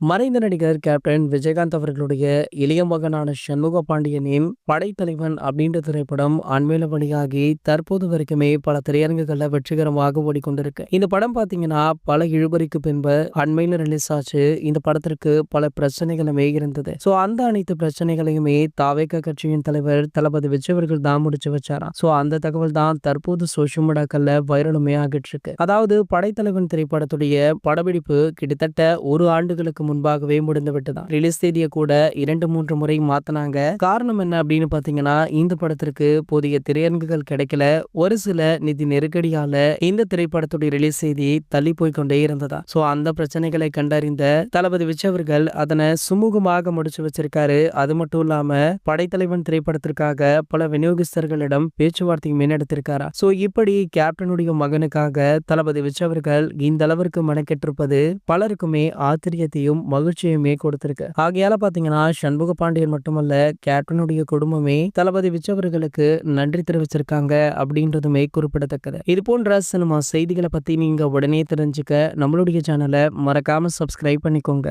மறைந்த நடிகர் கேப்டன் விஜயகாந்த் அவர்களுடைய இளைய மகனான சண்முக பாண்டியனின் படைத்தலைவன் அப்படின்ற திரைப்படம் அண்மையில வெளியாகி தற்போது வரைக்குமே பல திரையரங்குகள்ல வெற்றிகரமாக ஓடிக்கொண்டிருக்கு. இந்த படம் பாத்தீங்கன்னா பல இழுபறிக்கு பின்பு அண்மையில ரிலீஸ் ஆச்சு. இந்த படத்திற்கு பல பிரச்சனைகளுமே இருந்தது. சோ அந்த அனைத்து பிரச்சனைகளையுமே தாவேக கட்சியின் தலைவர் தளபதி விஜய் அவர்கள் தான் முடிச்சு வச்சாராம் சோ அந்த தகவல் தான் தற்போது சோசியல் மீடியாக்கள்ல வைரலுமே ஆகிட்டு இருக்கு. அதாவது படைத்தலைவன் திரைப்படத்துடைய படப்பிடிப்பு கிட்டத்தட்ட ஒரு ஆண்டுகளுக்கு முன்பாகவே முடிந்து விட்டுதான் ரிலீஸ் தேதியை கூட இரண்டு மூன்று முறை மாத்தினாங்க. காரணம் என்ன அப்படின்னு பாத்தீங்கன்னா இந்த படத்திற்கு போதிய திரையரங்குகள் கிடைக்கல. ஒரு சில நிதி நெருக்கடியால இந்த திரைப்படத்துடைய ரிலீஸ் செய்தி தள்ளி போய் கொண்டே இருந்ததா சோ அந்த பிரச்சனைகளை கண்டறிந்த தளபதி விஜய் அவர்கள் அதனை சுமூகமாக முடிச்சு வச்சிருக்காரு. அது மட்டும் இல்லாம படைத்தலைவன் திரைப்படத்திற்காக பல விநியோகஸ்தர்களிடம் பேச்சுவார்த்தை முன்னெடுத்திருக்காரா. சோ இப்படி கேப்டனுடைய மகனுக்காக தளபதி விஜய் அவர்கள் இந்த அளவிற்கு மெனக்கெட்டிருப்பது பலருக்குமே ஆச்சரியத்தையும் மகிழ்ச்சியுமே கொடுத்திருக்கு ஆகையால பாத்தீங்கன்னா சண்முக பாண்டியன் மட்டுமல்ல கேப்டனுடைய குடும்பமே தளபதி விச்சவர்களுக்கு நன்றி தெரிவிச்சிருக்காங்க அப்படின்றதுமே குறிப்பிடத்தக்கது. இது போன்ற சினிமா செய்திகளை பத்தி நீங்க உடனே தெரிஞ்சுக்க நம்மளுடைய சேனலை மறக்காம சப்ஸ்கிரைப் பண்ணிக்கோங்க.